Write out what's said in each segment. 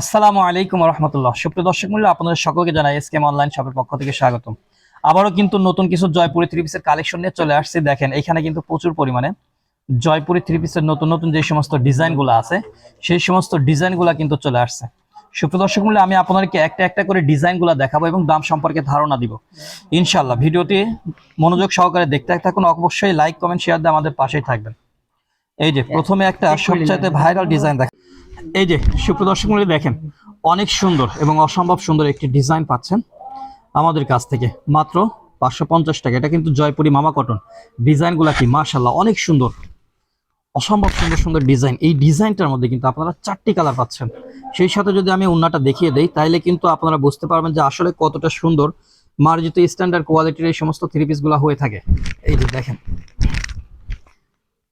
আসসালামু আলাইকুম রহমতুল্লাহ সুপ্রিয় দর্শক মূল্য আপনাদের সকলকে জানাই এসকেম অনলাইন শপের পক্ষ থেকে স্বাগতম। আবারও কিন্তু নতুন কিছু জয়পুরি থ্রি পিসের কালেকশন নিয়ে চলে আসছে। দেখেন এখানে কিন্তু প্রচুর পরিমাণে জয়পুরি থ্রি পিসের নতুন নতুন যে সমস্ত ডিজাইনগুলো আছে সেই সমস্ত ডিজাইনগুলো কিন্তু চলে আসছে। সুপ্রিয় দর্শক মূল্য আমি আপনাদেরকে একটা একটা করে ডিজাইনগুলো দেখাবো এবং দাম সম্পর্কে ধারণা দিব। ইনশাল্লাহ ভিডিওটি মনোযোগ সহকারে দেখতে থাকুন। অবশ্যই লাইক কমেন্ট শেয়ার দিয়ে আমাদের পাশেই থাকবেন। এই যে প্রথমে একটা সবচাইতে ভাইরাল ডিজাইন দেখ এই যে সুপ্রিয় দর্শক মূল্য দেখেন, অনেক সুন্দর এবং অসম্ভব সুন্দর একটি ডিজাইন পাচ্ছেন আমাদের কাছ থেকে। মাত্র পাঁচশো পঞ্চাশ টাকা। এটা কিন্তু জয়পুরি মামা কটন। ডিজাইনগুলো কি মার্শাল্লাহ অনেক সুন্দর। অসম্ভব সুন্দর সুন্দর ডিজাইন। এই ডিজাইনটার মধ্যে কিন্তু আপনারা চারটি কালার পাচ্ছেন। সেই সাথে যদি আমি উন্নাটা দেখিয়ে দেই তাহলে কিন্তু আপনারা বুঝতে পারবেন যে আসলে কতটা সুন্দর মার্জিত স্ট্যান্ডার্ড কোয়ালিটির এই সমস্ত থ্রি পিসগুলো হয়ে থাকে। এই যে দেখেন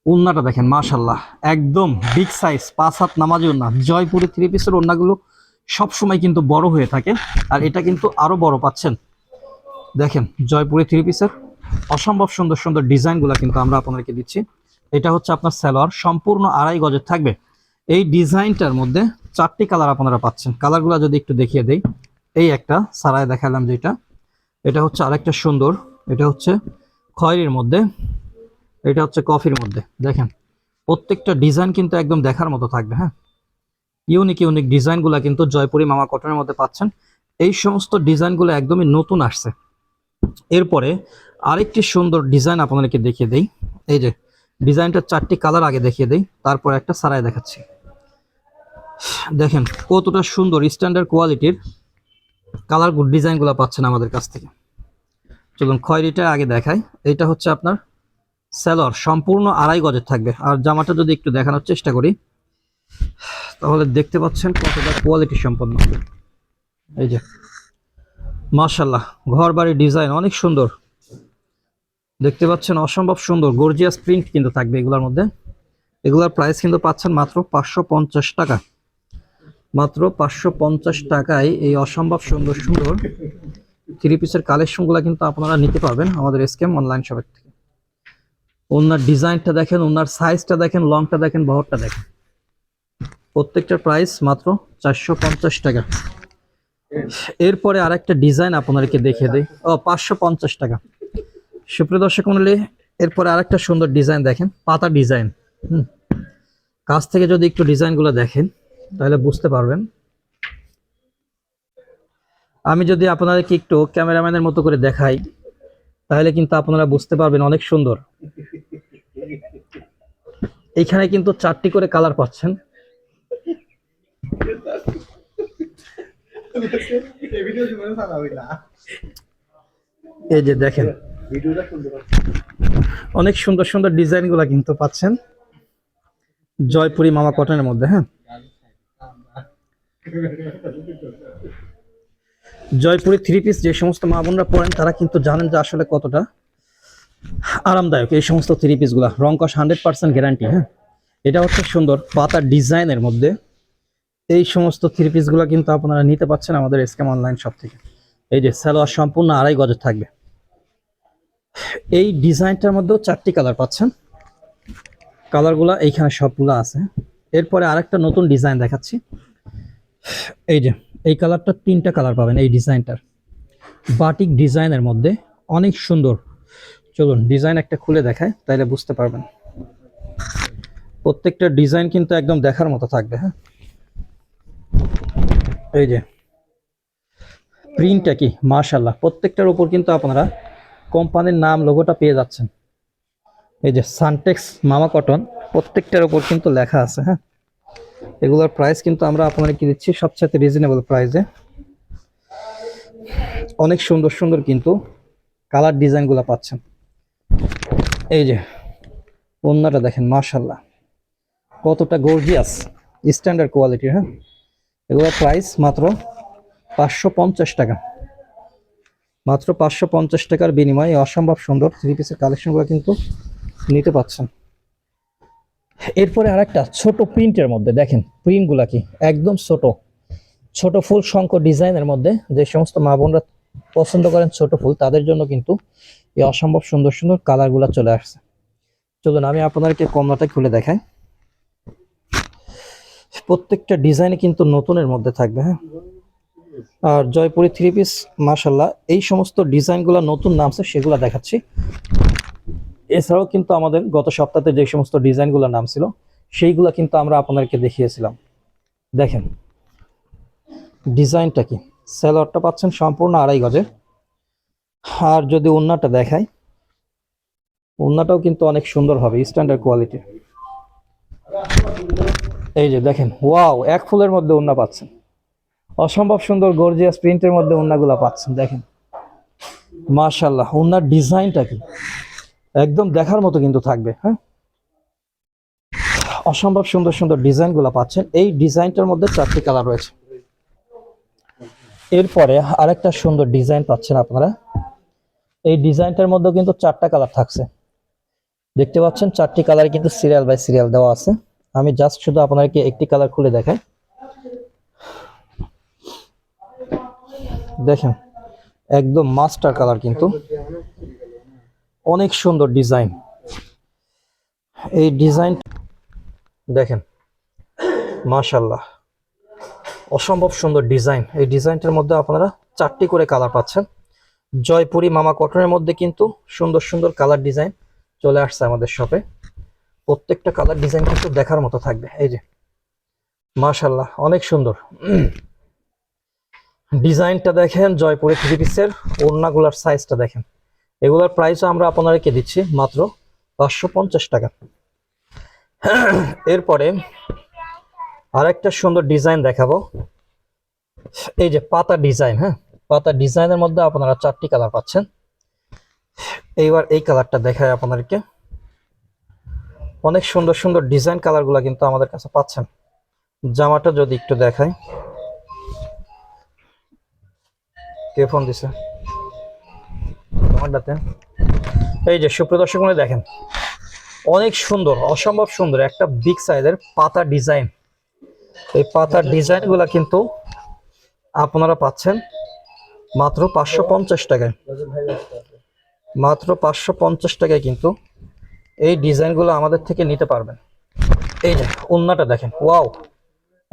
উন্নাটা দেখেন মাশাল্লাহ একদম বিগ সাইজ পাঁচ হাত নামাজি উন্না। জয়পুরি থ্রি পিসের ওন্নাগুলো সবসময় কিন্তু বড় হয়ে থাকে। আর এটা কিন্তু আরও বড় পাচ্ছেন। দেখেন জয়পুরি থ্রি পিসের অসম্ভব সুন্দর সুন্দর ডিজাইনগুলো কিন্তু আমরা আপনাদেরকে দিচ্ছি। এটা হচ্ছে আপনার স্যালোয়ার সম্পূর্ণ আড়াই গজের থাকবে। এই ডিজাইনটার মধ্যে চারটি কালার আপনারা পাচ্ছেন। কালারগুলো যদি একটু দেখিয়ে দেই, এই একটা, সারায় দেখালাম যেটা এটা হচ্ছে আরেকটা সুন্দর, এটা হচ্ছে খয়েরির মধ্যে এটা হচ্ছে কফির মধ্যে, দেখেন। প্রত্যেকটা ডিজাইন কিন্তু একদম দেখার মতো থাকবে হ্যাঁ? ইউনিক ইউনিক ডিজাইনগুলো কিন্তু জয়পুরি মামা কটনের মধ্যে পাচ্ছেন। এই সমস্ত ডিজাইনগুলো একদমই নতুন আসছে। এরপরে আরেকটি সুন্দর ডিজাইন আপনাদেরকে দেখিয়ে দেই। এই যে ডিজাইনটার চারটি কালার আগে দেখিয়ে দেই, তারপর একটা সারাই দেখাচ্ছি। দেখেন, কতটা সুন্দর স্ট্যান্ডার্ড কোয়ালিটির কালার ডিজাইনগুলো পাচ্ছেন আমাদের কাছ থেকে। চলুন খয়েরিটা আগে দেখাই। এটা হচ্ছে আপনার স্যালোর সম্পূর্ণ আড়াই গজের থাকবে। আর জামাটা যদি একটু দেখানোর চেষ্টা করি, তাহলে দেখতে পাচ্ছেন কতটা কোয়ালিটি সম্পন্ন। এই যে মার্শাল্লাহ ঘর বাড়ির ডিজাইন অনেক সুন্দর। দেখতে পাচ্ছেন অসম্ভব সুন্দর গর্জিয়াস প্রিন্ট কিন্তু থাকবে এগুলোর মধ্যে। এগুলোর প্রাইস কিন্তু পাচ্ছেন মাত্র পাঁচশো পঞ্চাশ টাকা। মাত্র পাঁচশো পঞ্চাশ টাকায় এই অসম্ভব সুন্দর সুন্দর থ্রি পিসের কালেকশনগুলো কিন্তু আপনারা নিতে পারবেন আমাদের এসকেম অনলাইন শপের থেকে। ওনার ডিজাইনটা দেখেন, ওনার সাইজটা দেখেন লংটা দেখেন, বহরটা দেখেন। প্রত্যেকটার প্রাইস মাত্র চারশো পঞ্চাশ টাকা। এরপরে আরেকটা ডিজাইন আপনাদেরকে দেখিয়ে দেই। ও, পাঁচশো পঞ্চাশ টাকা। সুপ্রিয় দর্শক মন্ডলী, এরপরে আরেকটা সুন্দর ডিজাইন দেখেন, পাতা ডিজাইন হুম। কাছ থেকে যদি একটু ডিজাইনগুলো দেখেন, তাহলে বুঝতে পারবেন। আমি যদি আপনাদেরকে একটু ক্যামেরাম্যানের মতো করে দেখাই। তাহলে কিন্তু আপনারা বুঝতে পারবেন অনেক সুন্দর। এইখানে কিন্তু চারটি করে কালার পাচ্ছেন। এই যে দেখেন, অনেক সুন্দর সুন্দর ডিজাইনগুলা কিন্তু পাচ্ছেন। জয়পুরি মামা কটনের মধ্যে হ্যাঁ? জয়পুরি থ্রি পিস যে সমস্ত মা বোনরা পড়েন, তারা কিন্তু জানেন যে আসলে কতটা আরামদায়ক এই সমস্ত থ্রি পিসগুলা। রং কস হান্ড্রেড পার্সেন্ট গ্যারান্টি হ্যাঁ? এটা হচ্ছে সুন্দর পাতা ডিজাইনের মধ্যে। এই সমস্ত থ্রি পিসগুলা কিন্তু আপনারা নিতে পাচ্ছেন আমাদের এসকেম অনলাইন শপ থেকে। এই যে সালোয়ার সম্পূর্ণ আড়াই গজের থাকবে। এই ডিজাইনটার মধ্যেও চারটি কালার পাচ্ছেন। কালারগুলা এইখানে সবগুলো আছে। এরপরে আরেকটা নতুন ডিজাইন দেখাচ্ছি। এই যে এই কালারটা তিনটা কালার পাবেন, এই ডিজাইনটার। বাটিক ডিজাইনের মধ্যে অনেক সুন্দর। চলুন, ডিজাইন একটা খুলে দেখায়, তাইলে বুঝতে পারবেন। প্রত্যেকটা ডিজাইন কিন্তু একদম দেখার মতো থাকবে হ্যাঁ? এই যে, প্রিন্টটা কি? মার্শাল্লাহ প্রত্যেকটার উপর কিন্তু আপনারা কোম্পানির নাম লোগোটা পেয়ে যাচ্ছেন। এই যে সানটেক্স মামা কটন, প্রত্যেকটার উপর কিন্তু লেখা আছে হ্যাঁ? এগুলোর প্রাইস কিন্তু আমরা আপনাদেরকে দিচ্ছি সবচেয়ে রিজনেবল প্রাইসে অনেক সুন্দর সুন্দর কিন্তু কালার ডিজাইনগুলো পাচ্ছেন। এই যে অন্যটা দেখেন মার্শাল্লাহ কতটা গর্জিয়াস স্ট্যান্ডার্ড কোয়ালিটির হ্যাঁ? এগুলোর প্রাইস মাত্র পাঁচশো পঞ্চাশ টাকা। মাত্র পাঁচশো পঞ্চাশ টাকার বিনিময়ে অসম্ভব সুন্দর থ্রি পিসের কালেকশনগুলো কিন্তু নিতে পাচ্ছেন। এরপরে আরেকটা ছোট প্রিন্টের মধ্যে, দেখেন প্রিন্টগুলা কি? একদম ছোট। ছোট ফুল শঙ্খ ডিজাইনের মধ্যে যে সমস্ত মা বোনরা পছন্দ করেন ছোট ফুল, তাদের জন্য কিন্তু এই অসম্ভব সুন্দর সুন্দর কালারগুলো চলে আসছে। চলুন আমি আপনাদেরকে কমলাটা খুলে দেখাই। প্রত্যেকটা ডিজাইনে কিন্তু নতুনের মধ্যে থাকবে হ্যাঁ? আর জয়পুরি থ্রি পিস মাশাল্লাহ এই সমস্ত ডিজাইনগুলো নতুন নামছে, সেগুলো দেখাচ্ছি। এছাড়াও কিন্তু আমাদের গত সপ্তাহে যে সমস্ত ডিজাইনগুলো নাম ছিল, সেইগুলো কিন্তু আমরা আপনাদেরকে দেখিয়েছিলাম। দেখেন, ডিজাইনটা কি? স্যালোয়ারটা পাচ্ছেন সম্পূর্ণ আড়াই গজের। আর যদি ওন্নাটা দেখাই, ওন্নাটাও কিন্তু অনেক সুন্দর হবে স্ট্যান্ডার্ড কোয়ালিটি এই যে দেখেন ওয়াও এক ফুলের মধ্যে ওন্না পাচ্ছেন। অসম্ভব সুন্দর গর্জিয়াস প্রিন্টের মধ্যে ওন্নাগুলো পাচ্ছেন, দেখেন। মাশাল্লাহ ওন্নার ডিজাইনটা কি? একদম দেখার মতো কিন্তু থাকবে হ্যাঁ? অসম্ভব সুন্দর সুন্দর ডিজাইনগুলো পাচ্ছেন। এই ডিজাইনটার মধ্যে চারটি কালার রয়েছে। এরপরে আরেকটা সুন্দর ডিজাইন পাচ্ছেন আপনারা। এই ডিজাইনটার মধ্যেও কিন্তু চারটা কালার থাকছে। দেখতে পাচ্ছেন চারটি কালার কিন্তু সিরিয়াল বাই সিরিয়াল দেওয়া আছে। আমি জাস্ট শুধু আপনাদেরকে একটি কালার খুলে দেখাই। দেখেন, একদম মাস্টার কালার কিন্তু। অনেক সুন্দর ডিজাইন। এই ডিজাইন দেখেন। মাশাল্লাহ অসম্ভব সুন্দর ডিজাইন। এই ডিজাইনটার মধ্যে আপনারা চারটি করে কালার পাচ্ছেন। জয়পুরি মামা কটনের মধ্যে কিন্তু সুন্দর সুন্দর কালার ডিজাইন চলে আসছে আমাদের শপে। প্রত্যেকটা কালার ডিজাইন কিন্তু দেখার মতো থাকবে। এই যে। মাশাল্লাহ অনেক সুন্দর। ডিজাইনটা দেখেন জয়পুরি থ্রি পিসের। ওড়নাগুলার সাইজটা দেখেন। এগুলার প্রাইসও আমরা আপনাদেরকে দিচ্ছি মাত্র পাঁচশো পঞ্চাশ টাকা। এরপরে আরেকটা সুন্দর ডিজাইন দেখাবো। এই যে পাতা ডিজাইন হ্যাঁ? পাতা ডিজাইনের মধ্যে আপনারা চারটি কালার পাচ্ছেন। এইবার এই কালারটা দেখায় আপনাদেরকে। অনেক সুন্দর সুন্দর ডিজাইন কালারগুলো কিন্তু আমাদের কাছে পাচ্ছেন। জামাটা যদি একটু দেখাই। কে ফোন দিছে? তোমারটাতে এই যে সুপ্রিয় দর্শক মনে দেখেন, অনেক সুন্দর, অসম্ভব সুন্দর একটা বিগ সাইজের পাতা ডিজাইন এই পাতার ডিজাইনগুলো কিন্তু আপনারা পাচ্ছেন মাত্র পাঁচশো পঞ্চাশ টাকায়। মাত্র পাঁচশো পঞ্চাশ টাকায় কিন্তু এই ডিজাইনগুলো আমাদের থেকে নিতে পারবেন। এই যে ওন্নাটা দেখেন, ওয়াও,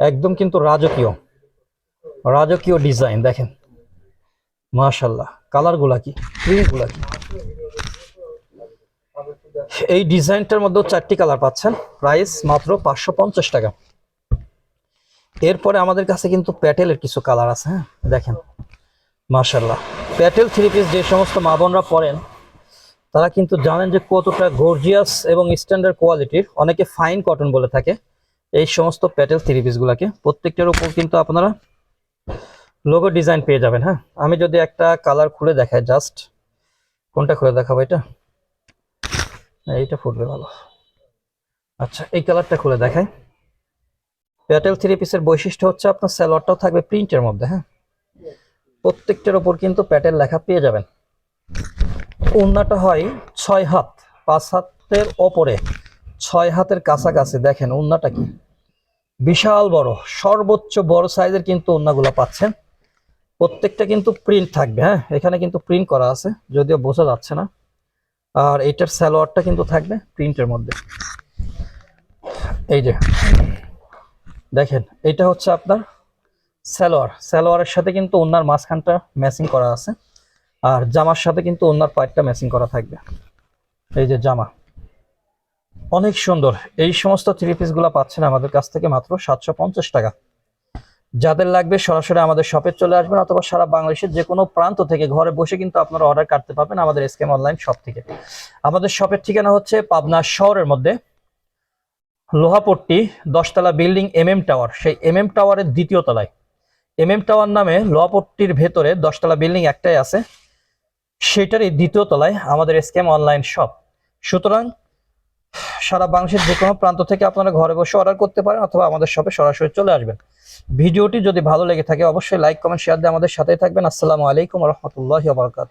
একদম কিন্তু রাজকীয়। রাজকীয় ডিজাইন দেখেন। মাশাল্লাহ কালারগুলা কি? প্রিন্টগুলা কি? এই ডিজাইনটার মধ্যেও চারটি কালার পাচ্ছেন। প্রাইস মাত্র পাঁচশো পঞ্চাশ টাকা। এরপরে আমাদের কাছে কিন্তু প্যাটেলের কিছু কালার আছে হ্যাঁ? দেখেন। মাশাল্লাহ প্যাটেল থ্রি পিস যে সমস্ত মা বোনরা পরেন, তারা কিন্তু জানেন যে কতটা গর্জিয়াস এবং স্ট্যান্ডার্ড কোয়ালিটির অনেকে ফাইন কটন বলে থাকে, এই সমস্ত প্যাটেল থ্রি পিসগুলোকে। প্রত্যেকটার উপর কিন্তু আপনারা লোগো ডিজাইন পেয়ে যাবেন হ্যাঁ? আমি যদি একটা কালার খুলে দেখাই জাস্ট কোনটা খুলে দেখাবো এটা? হ্যাঁ, এইটা ফুটবে ভালো। আচ্ছা এই কালারটা খুলে দেখাই। প্যাটেল থ্রি পিসের বৈশিষ্ট্য হচ্ছে আপনার স্যালোয়ারটাও থাকবে প্রিন্টের মধ্যে হ্যাঁ? প্রত্যেকটার ওপর কিন্তু প্যাটেল লেখা পেয়ে যাবেন। ওড়নাটা হয় ছয় হাত পাঁচ হাতের ওপরে ছয় হাতের কাছাকাছি। দেখেন ওড়নাটা কি? বিশাল বড় সর্বোচ্চ বড় সাইজের কিন্তু ওড়নাগুলো পাচ্ছেন। প্রত্যেকটা কিন্তু প্রিন্ট থাকবে হ্যাঁ? এখানে কিন্তু প্রিন্ট করা আছে, যদিও বোঝা যাচ্ছে না। আর এটার সালোয়ারটা কিন্তু থাকবে প্রিন্টের মধ্যে। এই যে, দেখেন, এটা হচ্ছে আপনার সালোয়ার সালোয়ারের সাথে কিন্তু ওনার মাঝখানটা ম্যাচিং করা আছে, আর জামার সাথে কিন্তু ওনার পাইপটা ম্যাচিং করা থাকবে। এই যে জামা। অনেক সুন্দর। এই সমস্ত থ্রি পিসগুলো পাচ্ছেন আমাদের কাছ থেকে মাত্র সাতশো পঞ্চাশ টাকা। যাদের লাগবে সরাসরি আমাদের শপে চলে আসবেন অথবা সারা বাংলাদেশের যে কোনো প্রান্ত থেকে ঘরে বসে কিন্তু আপনারা অর্ডার কাটতে পারবেন আমাদের এসকেম অনলাইন শপ থেকে। আমাদের শপের ঠিকানা হচ্ছে পাবনা শহরের মধ্যে লোহাপট্টি দশতলা বিল্ডিং এম এম টাওয়ার সেই এম এম টাওয়ারের দ্বিতীয় তলায়। এম এম টাওয়ার নামে লোহাপট্টির ভেতরে দশতলা বিল্ডিং একটাই আছে, সেটারই দ্বিতীয় তলায় আমাদের এসকেম অনলাইন শপ সুতরাং সারা বাংলাদেশের যে কোনো প্রান্ত থেকে আপনারা ঘরে বসে অর্ডার করতে পারেন অথবা আমাদের শপে সরাসরি চলে আসবেন। ভিডিওটি যদি ভালো লেগে থাকে, অবশ্যই লাইক কমেন্ট শেয়ার দিয়ে আমাদের সাথেই থাকবেন। আসসালামু আলাইকুম রহমতুল্লাহ বারকাত